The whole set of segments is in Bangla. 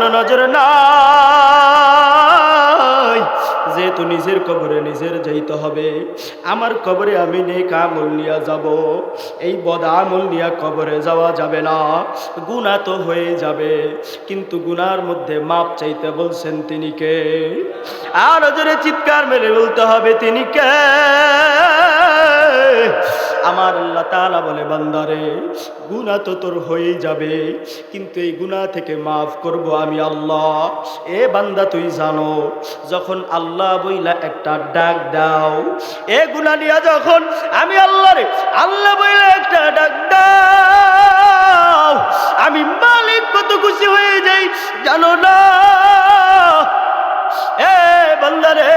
কোনো নজর নাই। যেহেতু নিজের কবরে নিজের যাইতে হবে, আমার কবরে আমি নেক আমল নিয়ে যাব। এই বদ আমল নিয়ে কবরে যাওয়া যাবে না। গুণা তো হয়ে যাবে, কিন্তু গুনার মধ্যে মাপ চাইতে বলছেন তিনি কে? আর জোরে চিৎকার মেরে বলতে হবে তিনি কে? আমার আল্লাহ তাআলা বলে, বান্দারে, গুনাহ তো তোর হয়েই যাবে, কিন্তু এই গুনাহ থেকে মাফ করব আমি আল্লাহ। এ বান্দা তুই জানো, যখন আল্লাহ বইলা একটা ডাক দাও, এ গুনাহ নিয়া যখন আমি আল্লাহ রে আল্লাহ বইলা একটা ডাক দাও, আমি মালিক কত খুশি হয়ে যাই, জানো না? এ বান্দারে,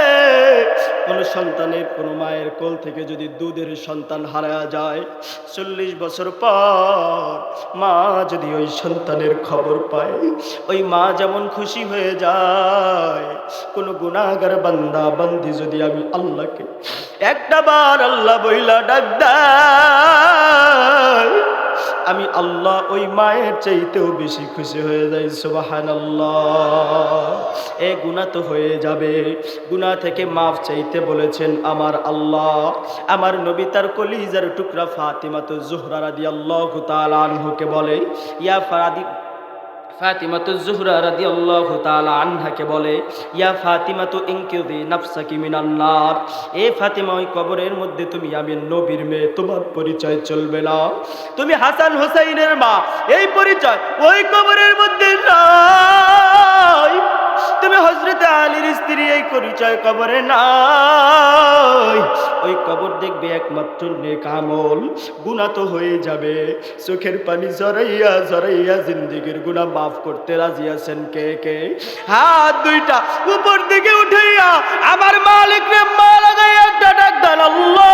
কোন সন্তানের কোন মায়ের কোল থেকে যদি দুধের সন্তান হারায়া যায়, চল্লিশ বছর পর মা যদি ওই সন্তানের খবর পায়, ওই মা যেমন খুশি হয়ে যায়, কোন গুণাগার বান্দা, বান্দি যদি আমি আল্লাহকে একটা বার আল্লাহ বইলা ডাক দেয় আমি আল্লাহ ওই মায়ের চাইতেও বেশি খুশি হয়ে যাই সুবাহান এ গুণা তো হয়ে যাবে। গুণা থেকে মাফ চাইতে বলেছেন আমার আল্লাহ। আমার নবী তার কলিজার টুকরা ফাতিমা তো জোহরা রাদি আল্লাহ তালানহুকে বলে, ইয়া ফারাদি ফাতিমাতু জুহরা রাদিয়াল্লাহু তাআলা আনহাকে বলে, ইয়া ফাতিমাতু ইনকিদি নাফসাকি মিনান নার, এ ফাতিমা, ওই কবরের মধ্যে তুমি আমি নবীর মেয়ে, তোমার পরিচয় চলবে না। তুমি হাসান হোসাইনের মা, এই পরিচয় ওই কবরের মধ্যে নাই। তুমি হজরতে আলীর স্ত্রী এই পরিচয় কবরে নাই। ওই কবর দেখবে একমাত্র নেক আমল গুণা তো হয়ে যাবে। চোখের পানি জরাইয়া জরাইয়া জিন্দিগির গুণা মাফ করতে রাজি আছেন কে কে? হাত দুইটা উপর দিকে উঠাইয়া আমার মালিক রে মা লাগাইয়া ডাক আল্লাহ।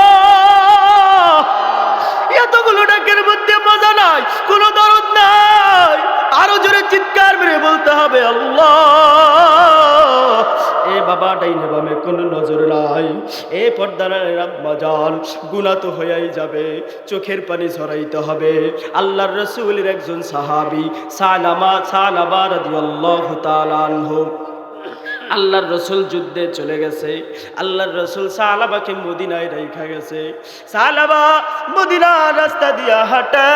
এতগুলো ডাকের মধ্যে মজা নাই, কোনো জোরে চিৎকার মেরে বলতে হবে, আল্লাহ, এ বাবা ডাইনে বামে কোনো নজর নাই। এ পর্দার মজাল গুণা তো হয়েই যাবে, চোখের পানি ঝরাইতে হবে। আল্লাহর রসুলের একজন সাহাবি, সালামা, সালাবা রাদিয়াল্লাহু তাআলা আনহু, আল্লাহর রসুল যুদ্ধে চলে গেছে। আল্লাহর রসুল সালাবাকে মদিনায় রেখা গেছে। সালাবা মদিনা রাস্তা দিয়া হাঁটে।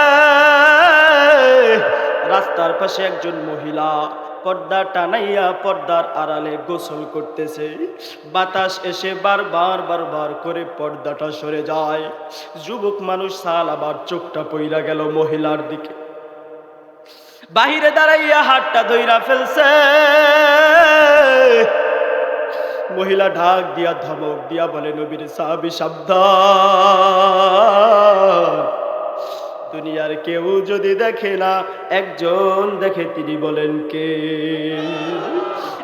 রাস্তার পাশে একজন মহিলা পর্দা টানাইয়া পর্দার আড়ালে গোসল করতেছে। বাতাস এসে বারবার বারবার করে পর্দাটা সরে যায়। যুবক মানুষ সাল আবার চোখটা পইরা গেল মহিলার দিকে। বাহিরে দাঁড়াইয়া হাতটা ধইরা ফেলছে। মহিলা ঢাক দিয়া ধমক দিয়া বলে, নবীর সাহাবি সাবধান। দুনিয়ার কেউ যদি দেখে না, একজন দেখে তিনি বলেন কে?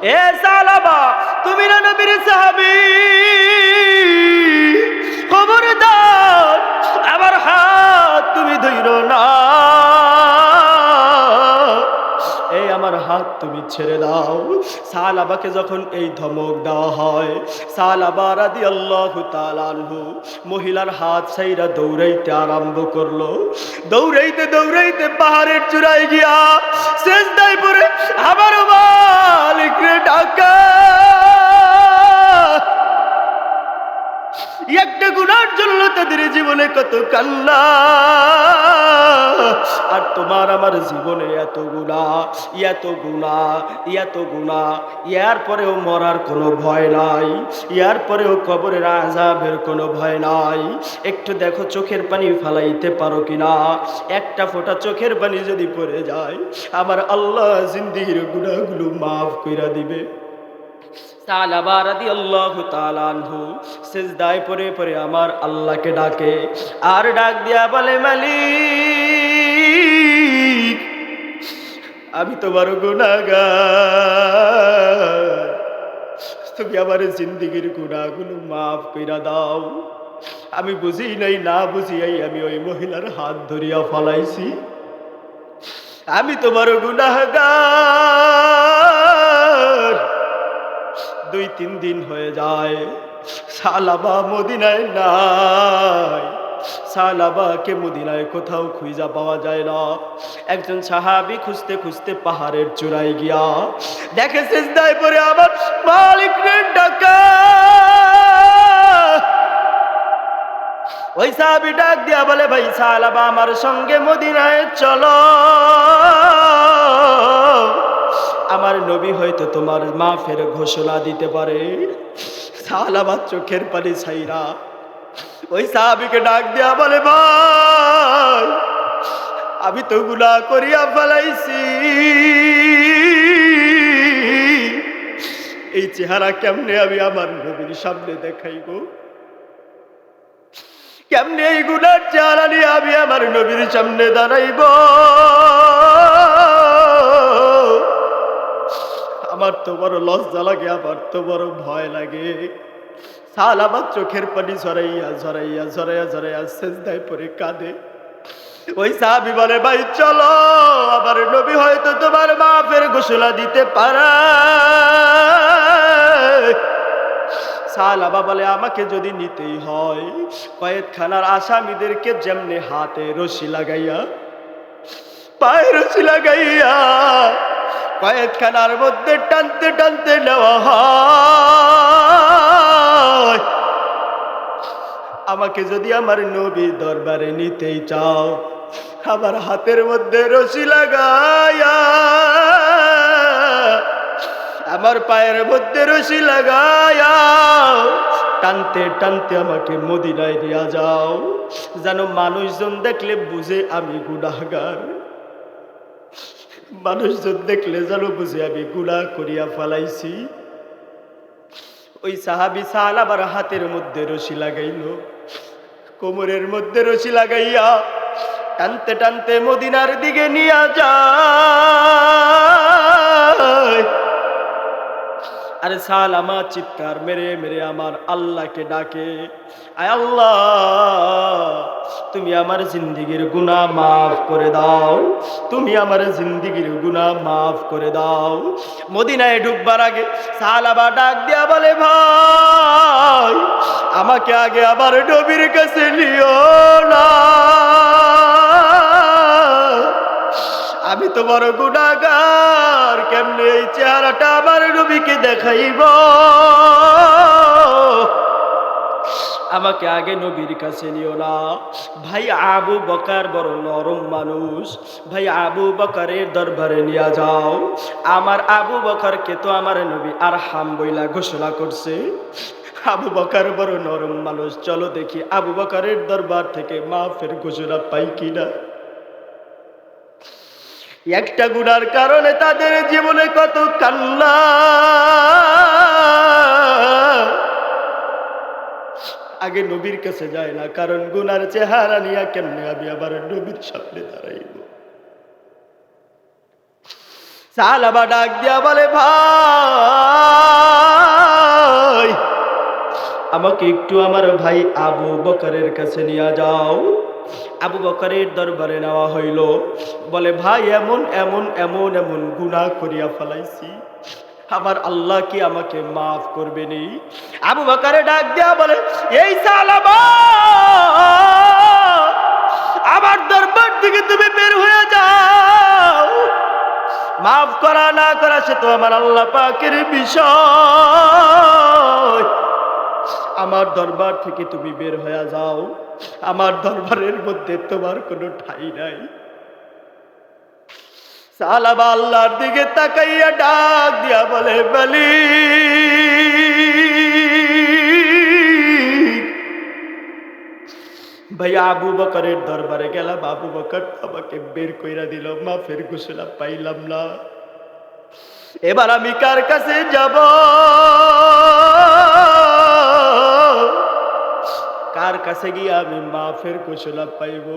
এ সালাবা তুমি না নবীর সাহাবি। খবরদার, আমার হাত তুমি ধইর না। হাত তুমি ছেড়ে দাও। সালাবাকে যখন এই ধমক দেওয়া হয় সালাবা রাদি আল্লাহ তালানহু মহিলার হাত সাইরা দৌড়াইতে আরম্ভ করল। দৌড়াইতে দৌড়াইতে পাহাড়ের চূড়ায় গিয়া শেষ দায় পরে আবার মালিক রে ডাকা। একটা গুণার জন্য তাদের জীবনে কত কান্না। আর তোমার আমার জীবনে এত গুণা এত গুণা এত গুণা। ইয়ার পরেও মরার কোনো ভয় নাই, ইয়ার পরেও কবরের আজাবের কোনো ভয় নাই। একটু দেখো চোখের পানি ফালাইতে পারো কিনা? একটা ফোঁটা চোখের পানি যদি পড়ে যায়, আমার আল্লাহ জিন্দির গুণাগুলো মাফ কইরা দিবে। সিজদায় পড়ে পড়ে আমার আল্লাহকে ডাকে আর ডাক দিয়া বলে, মালিক, আমি তোমার গুনাহগার। তুমি আমার জিন্দিগির গুনাহগুলো মাফ কইরা দাও। আমি বুঝি নাই, না বুঝিয়াই আমি ওই মহিলার হাত ধরিয়া ফলাইছি। আমি তোমার গুনাহগার। দুই তিন দিন হয়ে যায়। সালাবা মদিনায় নাই। সালাবাকে মদিনায় কোথাও খুঁজা পাওয়া যায় না। একজন সাহাবি খুঁজতে খুঁজতে পাহাড়ের চূড়ায় গিয়া দেখে সেজদায় পরে আবার মালিক ডাকা। ওই সাহাবি ডাক দিয়া বলে, ভাই, সালাবা আমার সঙ্গে মদিনায় চলো। আমার নবী হয়তো তোমার মাফের ঘোষণা দিতে পারে। আমার চোখের পানি ছাইরা ওই সাহাবিকে ডাক দিয়া বলে, ভাই, আমি তো গুলা করিয়া ফেলাইছি। এই চেহারা কেমনে আমি আমার নবীর সামনে দেখাইব কেমনে এই গুনার চেহারা নিয়ে আমি আমার নবীর সামনে দাঁড়াইব? আমার তো বড় লজ্জা লাগে, আমার তো বড় ভয় লাগে। সাল আমার চোখের পানি ঝরাইয়া ঝরাইয়া ঝরাইয়া ঝরাইয়া শেষদায় পরে কাঁদে। ওই সাহাবি বলে, ভাই, চলো, আমার নবী হয়তো তোমার মাফের ঘোষণা দিতে পারে। সালাবা বলে, আমাকে যদি নিতেই হয়, কয়েকখানার আসামিদেরকে যেমনে হাতে রশি লাগাইয়া, পায়ে রশি লাগাইয়া কয়েকখানার মধ্যে টানতে টানতে নেওয়া হয়। আমাকে যদি আমার নবী দরবারে নিতেই চাও, আমার হাতের মধ্যে রশি লাগাইয়া আমার পায়ের মধ্যে রশি লাগাইয়া টানতে টানতে আমাকে মদিনায় দিয়া যাও। যেন মানুষজন দেখলে বুঝে আমি গুনাহগার। মানুষজন দেখলে যেন বুঝে আমি গুণা করিয়া ফালাইছি। ওই সাহাবি সাল আবার হাতের মধ্যে রশি লাগাইল। কোমরের মধ্যে রশি লাগাইয়া টানতে টানতে মদিনার দিকে নিয়ে যায়। আরে সাল আমার চিৎকার, মেরে মেরে আমার আল্লাহকে ডাকে। আয় আল্লাহ, তুমি আমার জিন্দিগির গুনাহ মাফ করে দাও। তুমি আমার জিন্দিগির গুনাহ মাফ করে দাও। মদিনায় ঢুকবার আগে সাল আবার ডাক দিয়া বলে, ভাই, আমাকে আগে আবার নবীর কাছে নিও না। আমি তো বড় গুণাগার কেমনে এই চেহারাটা আমার নবীকে দেখাইব? আমাকে আগে নবীর কাছে নিও না। ভাই আবু বকার বড় নরম মানুষ। ভাই আবু বকারের দরবারে নিয়ে যাও। আমার আবু বকারকে তো আমার নবী আর হাম বইলা ঘোষণা করছে। আবু বকার বড় নরম মানুষ, চলো দেখি আবু বকারের দরবার থেকে মাফের ঘোষণা পাই কিনা। একটা গুণার কারণে তাদের জীবনে কত কান্না। আগে নবীর কাছে যায় না, কারণ গুনার চেহারা নিয়ে কেমনে আমি আবার নবীর সামনে দাঁড়াইব? আবার ডাক দিয়া বলে, ভাই, আমাকে একটু আমার ভাই আবু বকরের কাছে নিয়ে যাও। আবু বকরের দরবারে নেওয়া হইল। বলে, ভাই, এমন এমন এমন এমন গুনাহ করিয়া ফেলাইছি। আমার আল্লাহ কি আমাকে মাফ করবে নি আবু বকরে ডাক দেয়া বলে, এই আমার দরবার থেকে তুমি বের হয়ে যাও। মাফ করা না করা সে তো আমার আল্লাহ পাকের বিষয়। আমার দরবার থেকে তুমি বের হয়ে যাও। আমার দরবারের মধ্যে তোমার কোনো ঠাই নাই। সালাবা আল্লাহর দিকে তাকাইয়া ডাক দিয়া বলে বলি ভাই, আবু বকরের দরবারে গেলাম, আবু বকর আমাকে বের কইরা দিল, মাফের ঘোষণা পাইলাম না। এবার আমি কার কাছে যাব? কাছে গিয়ে আমি মাফের ঘোষণা পাইব।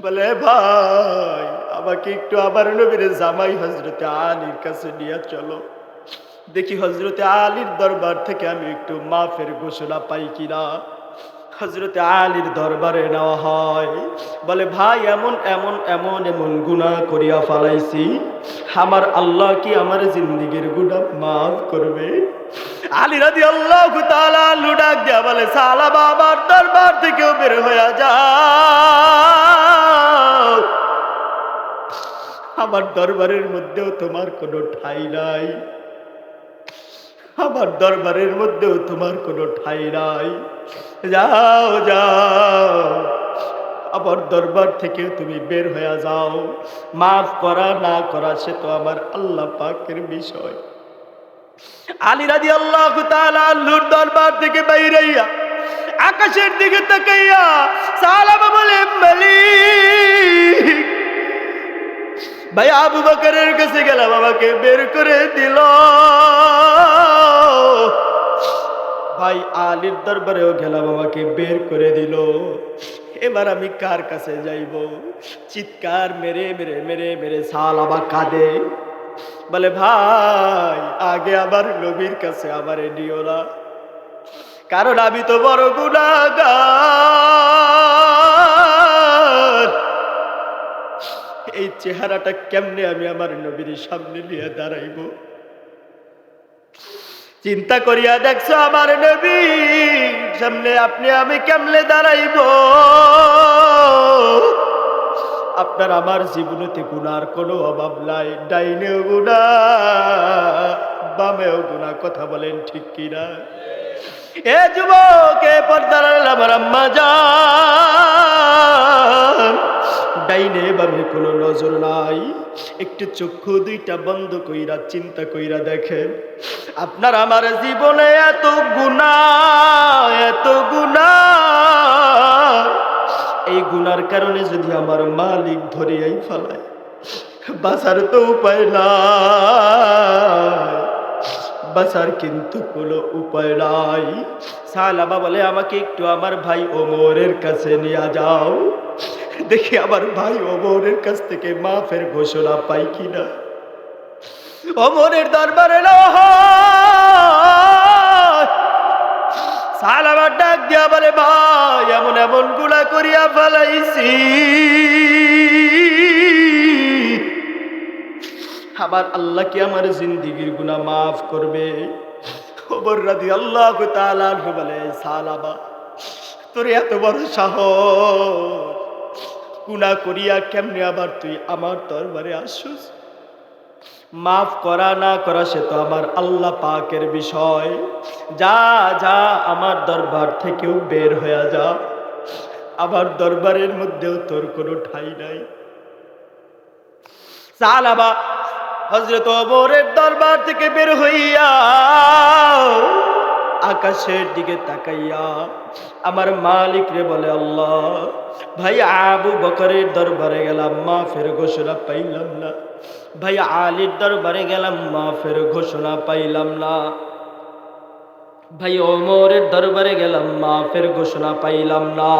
বলে, ভাই, আমাকে একটু আবার নবীর জামাই হজরতে আলীর কাছে নিয়ে চলো। দেখি হজরতে আলীর দরবার থেকে আমি একটু মাফের ঘোষণা পাই কিনা। হজরতে আলীর দরবারে নেওয়া হয়। বলে, ভাই, এমন এমন এমন এমন গুনাহ করিয়া ফালাইছি। আমার আল্লাহ কি আমার জিন্দিগির গুনাহ মাফ করবে? আলী রাদি আল্লাহ ডাক দেয়া বলে, সালা বাবার দরবার থেকেও বের হইয়া যাও। আমার দরবারের মধ্যেও তোমার কোনো ঠাই নাই। আমার দরবারের মধ্যেও তোমার কোনো ঠাই নাই। যাও যাও। আমার দরবার থেকে তুমি বের হয়ে যাও। মাফ করা, না করা, সে তো আমার আল্লাহ পাকের বিষয়। আলী রাজি আল্লাহ আল্লুর দরবার থেকে বাইরাইয়া আকাশের দিকে তাকাইয়া সালামা বলে, মালিক, ভাই, আবু বকরের কাছে গেলাম, আমাকে বের করে দিল। ভাই, আলীর দরবারেও গেলাম, আমাকে বের করে দিল। এবার আমি কার কাছে যাইব? চিৎকার মেরে মেরে মেরে মেরে সাল আবার কাঁদে। বলে, ভাই, আগে আবার নবীর কাছে আমার নিও না। কারণ আমি তো বড় গুণাগার এই চেহারাটা কেমনে আমি আমার নবীর সামনে নিয়ে দাঁড়াইব? চিন্তা করিয়া দেখছ আমার নবী, সামনে আপনি আমি কেমনে দাঁড়াইব? আপনার আমার জীবনেতে গুনার কোনো অভাব নাই। ডাইনেও গুণা বামেও গুণা কথা বলেন ঠিক কিনা? এ যুবক, এ পর্দার আমার আম্মা যান। ডাইনে বামে কোনো নজর নাই। একটু চক্ষু দুইটা বন্ধ কইরা, চিন্তা কইরা দেখেন। আপনার আমার জীবনে এত গুণা এত গুণা এই গুনার কারণে যদি আমার মালিক ধরিয়াই ফেলায় বাসার তো উপায় নাই। বাসার কিন্তু কোনো উপায় নাই। সালাবা বলে, আমাকে একটু আমার ভাই ওমরের কাছে নিয়ে যাও। দেখি আমার ভাই ওমরের কাছ থেকে মাফের ঘোষণা পাই কিনা। ওমরের দরবারে না সালাবার ডাক দিয়া বলে, ভাই, এমন এমনগুলা করিয়া ফেলাইছি। আবার আল্লাহ কি আমার জিন্দিগির গুণা মাফ করবে? খবর রাদি আল্লাহ বলে সালাবা তোর এত বড় সাহস। গুণা করিয়া কেমনে আবার তুই আমার দরবারে আসুস? মাফ করা না করা, সে তো আমার আল্লাহ পাকের বিষয়। যা যা আমার দরবার থেকেও বের হয়ে যা। আমার দরবারের মধ্যেও তোর কোনো ঠাই নাই। সালাবা হজরত ওমরের দরবার থেকে বের হইয়া আকাশের দিকে তাকাইয়া আমার মালিক রে বলে, আল্লাহ, ভাই আবু বকরের দরবারে গেলাম মা ফের ঘোষণা পাইলাম না। ভাই আলীর দরবারে গেলাম, মাফের ঘোষণা পাইলাম না। ভাই ওমরের দরবারে গেলাম, মাফের ঘোষণা পাইলাম না।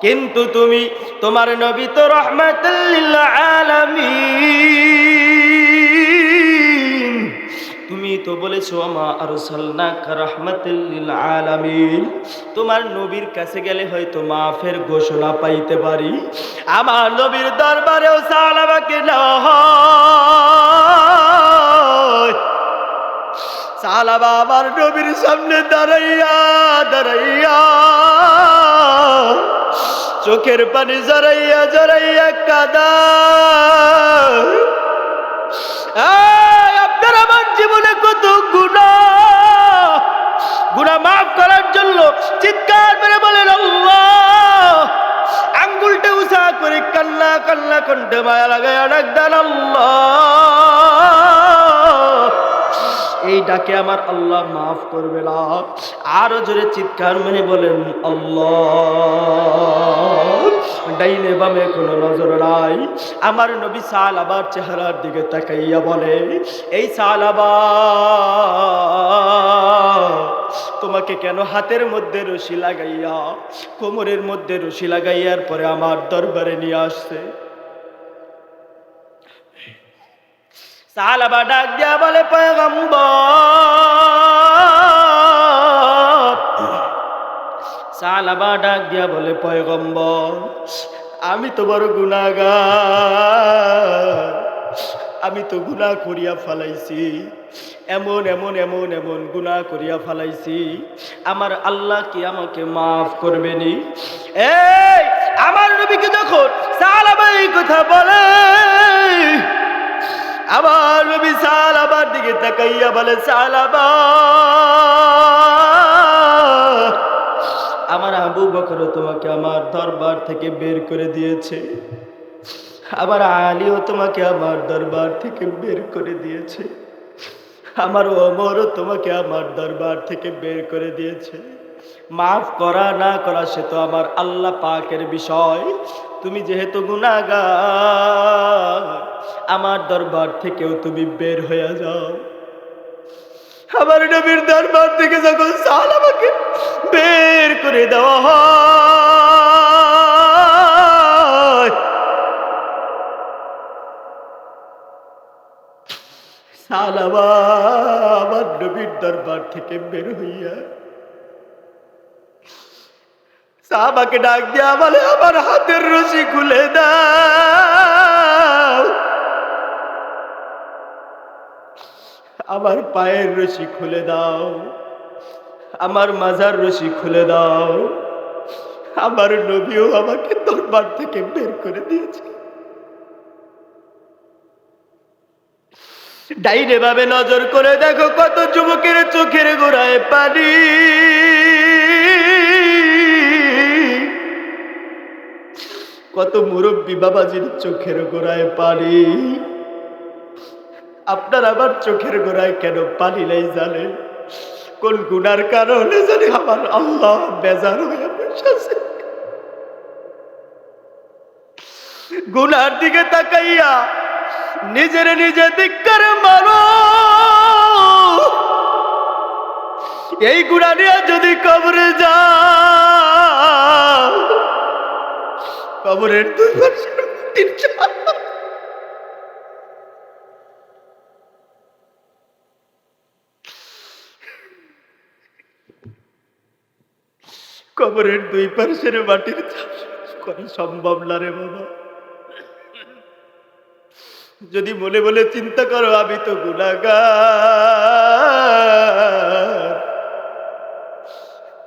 কিন্তু তুমি, তোমার নবী তো রহমাতুল্লিল আলামিন। তুমি তো বলেছ, আমা আরসালনাকা রাহমাতুল্লিল আলামিন। তোমার নবীর কাছে গেলে হয়তো মাফের ঘোষণা পাইতে পারি। আমার নবীর দরবারেও সালামাকে সালাবা আমার নবীর সামনে দাঁড়াইয়া দাঁড়াইয়া। চোখের পানি জড়াইয়া জড়াইয়া কাদা। আপনার আমার জীবনে কত গুণা। গুণা মাফ করার জন্য চিৎকার করে বলেন আঙ্গুলটা উষা করে কান্না কান্না কণ্ঠে মায়া লাগায় আল্লাহ! এই ডাকে আমার আল্লাহ মাফ করবে না। আরও জোরে চিৎকার মানে বলেন, আল্লাহ! ডাইনে বামে কোনো নজর নাই। আমার নবী সাল আবার চেহারার দিকে তাকাইয়া বলে, এই সাল তোমাকে কেন হাতের মধ্যে রশি লাগাইয়া, কোমরের মধ্যে রশি লাগাইয়ার পরে আমার দরবারে নিয়ে আসছে? সালাবা ডাক দিয়া বলে, পয়গম্বর সালাবা ডাক দিয়া বলে, পয়গম্বর, আমি তো বড় গুনাগার আমি তো গুনাহ করিয়া ফেলাইছি। এমন এমন এমন এমন গুনাহ করিয়া ফালাইছি। আমার আল্লাহ কি আমাকে মাফ করবেনি? এই, আমার নবীকে যখন সালাবা এই কথা বলে, আমার নবী সালাবার দিকে তাকাইয়া বলে সালাবা আমার আবু বকর তোমাকে আমার দরবার থেকে বের করে দিয়েছে। আমার আলীও তোমাকে আমার দরবার থেকে বের করে দিয়েছে। আমার ওমরও তোমাকে আমার দরবার থেকে বের করে দিয়েছে। মাফ করা না করা সে তো আমার আল্লাহ পাকের বিষয়। তুমি যেহেতু গুণাগার আমার দরবার থেকেও তুমি বের হয়ে যাও। আমার নবীর দরবার থেকে যখন সাল আমাকে বের করে দেওয়া হয়। আমার নবীর দরবার থেকে বের হইয়া সাহাবাকে ডাক দিয়া বলে, আমার হাতের রশি খুলে দাও। আমার পায়ের রশি খুলে দাও। আমার মাজার রশি খুলে দাও। আমার নবীও আমাকে দরবার থেকে বের করে দিয়েছে। ডাইনে ভাবে নজর করে দেখো কত যুবকের চোখের গোড়ায় পানি। কত মুরব্বী বাবাজির চোখের গোড়ায় পানি। আপনার আবার চোখের গোড়ায় কেন পানি নেই জানেন? কোন গুনার কারণে জানি আমার আল্লাহ বেজার হয়ে বসেছে। গুনার দিকে তাকাইয়া নিজের নিজে দিককার মারো এই গুণা নিয়ে যদি কবরে যা কবরের দুই পাশের মাটির চাল। কবরের দুই পাশের মাটির করা সম্ভব না রে বাবা। যদি মনে মনে চিন্তা করো, আমি তো গুণাগার।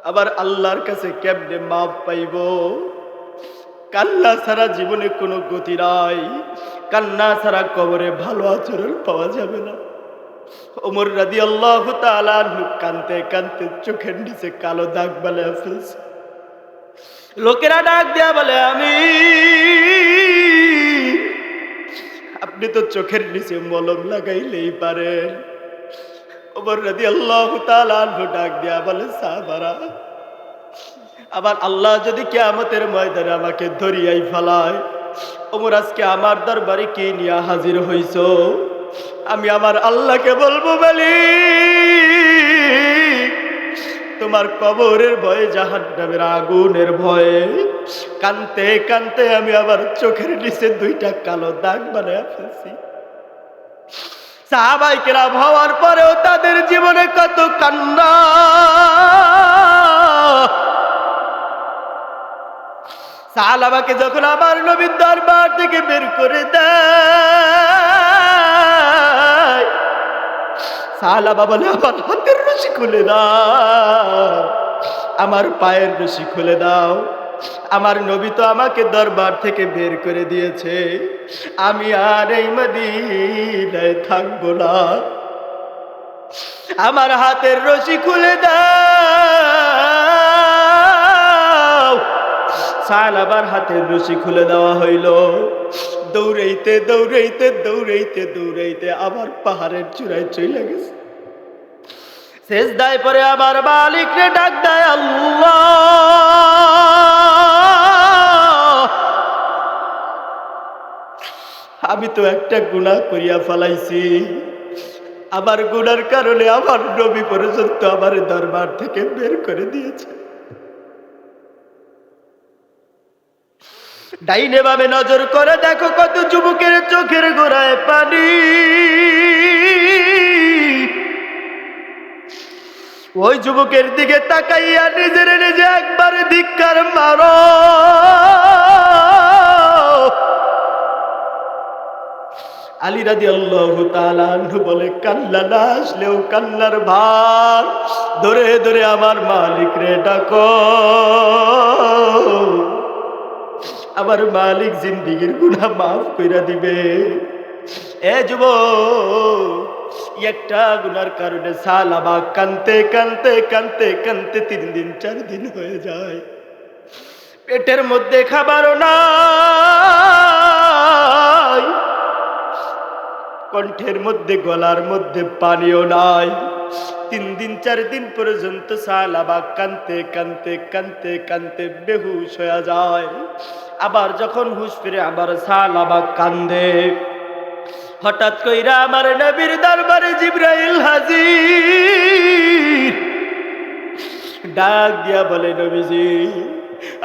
আবার আল্লাহর কাছে কেমনে মাপ পাইব? কান্না ছাড়া জীবনে কোনো গতি নাই। কান্না ছাড়া কবরে ভালো আচরণ পাওয়া যাবে না। ওমর রাদি আল্লাহ কানতে কানতে চোখের নিচে কালো দাগ বলে ফেলছে। লোকেরা ডাক দেয়া বলে, আমি আপনি তো চোখের নিচে মলম লাগাইলেই পারেন। ওমর রাদি আল্লাহ ডাক দেয়া বলে, সাহাবারা আবার আল্লাহ যদি কেয়ামতের ময়দানে আমাকে ধরিয়াই ফেলায় ওমর আজকে আমার দরবারে কি নিয়ে হাজির হইছ? আমি আমার আল্লাহকে বলব বলি, তোমার কবরের ভয়ে জাহান নামের আগুনের ভয়ে, কানতে কানতে আমি আবার চোখের নিচে দুইটা কালো দাগ বানায় ফেলছি। সাহাবাইকেরা হওয়ার পরেও তাদের জীবনে কত কান্না। সালাবাকে যখন আমার নবীর দরবার থেকে বের করে দেয় সালাবা বলে আমার হাতের রশি খুলে দাও। আমার পায়ের রশি খুলে দাও। আমার নবী তো আমাকে দরবার থেকে বের করে দিয়েছে। আমি আর এই মদিনায় থাকব না। আমার হাতের রশি খুলে দাও। সালাবার হাতের রশি খুলে দেওয়া হইল। দৌড়াইতে দৌড়াইতে দৌড়াইতে দৌড়াইতে আবার পাহাড়ের চূড়ায় চলে গেছে। শেষ দায় পরে আবার মালিক রে ডাক দেয় আল্লাহ। আমি তো একটা গুণা করিয়া ফেলাইছি। আমার গুনার কারণে আমার নবী পর্যন্ত আমার দরবার থেকে বের করে দিয়েছে। ডাইনে ভাবে নজর করে দেখো কত যুবকের চোখের গোড়ায় পানি। ওই যুবকের দিকে তাকাইয়া নিজের নিজে একবার ধিক্কার মারো। আলী রাদি আল্লাহ বলে, কান্না না আসলেও কান্নার ভার। ধরে ধরে আমার মালিক রে ডাকো। আমার মালিক জিন্দিগির গুণা মাফ কইরা দিবে। এ যুব একটা গুনার কারণে সালাবা কানতে কানতে কানতে কানতে তিন দিন, চার দিন হয়ে যায়। পেটের মধ্যে খাবারও নাই, কণ্ঠের মধ্যে, গলার মধ্যে পানিও নাই। তিন দিন, চার দিন পর্যন্ত সালাবা কানতে কানতে কানতে কানতে বেহুশ হয়ে যায়। আবার যখন হুশ ফিরে আবার সালাবা কান্দে। হঠাৎ কইরা আমার নবীর দরবারে জিব্রাইল হাজির। ডাক দিয়া বলে, নবীজি,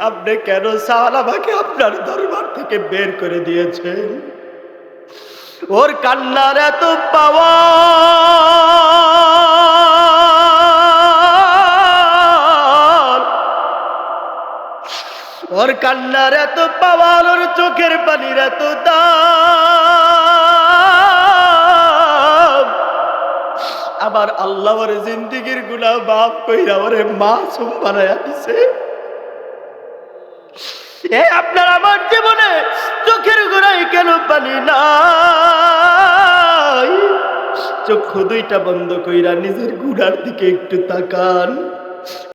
আপনি কেন সালাবাকে আপনার দরবার থেকে বের করে দিয়েছেন? ওর কান্নার এত পাওয়া ওর কান্নার এত পাওয়ার, ওর চোখের পানির এত দাম। আবার আল্লাহ ওর জিন্দিগিরগুলা বাপ কইরা ওরে মাসুম বানায়া দিছে। এ আপনার আমার জীবনে চোখের গোড়ায় কেন পানি নাই? চক্ষু দুইটা বন্ধ কইরা নিজের গুড়ার দিকে একটু তাকান।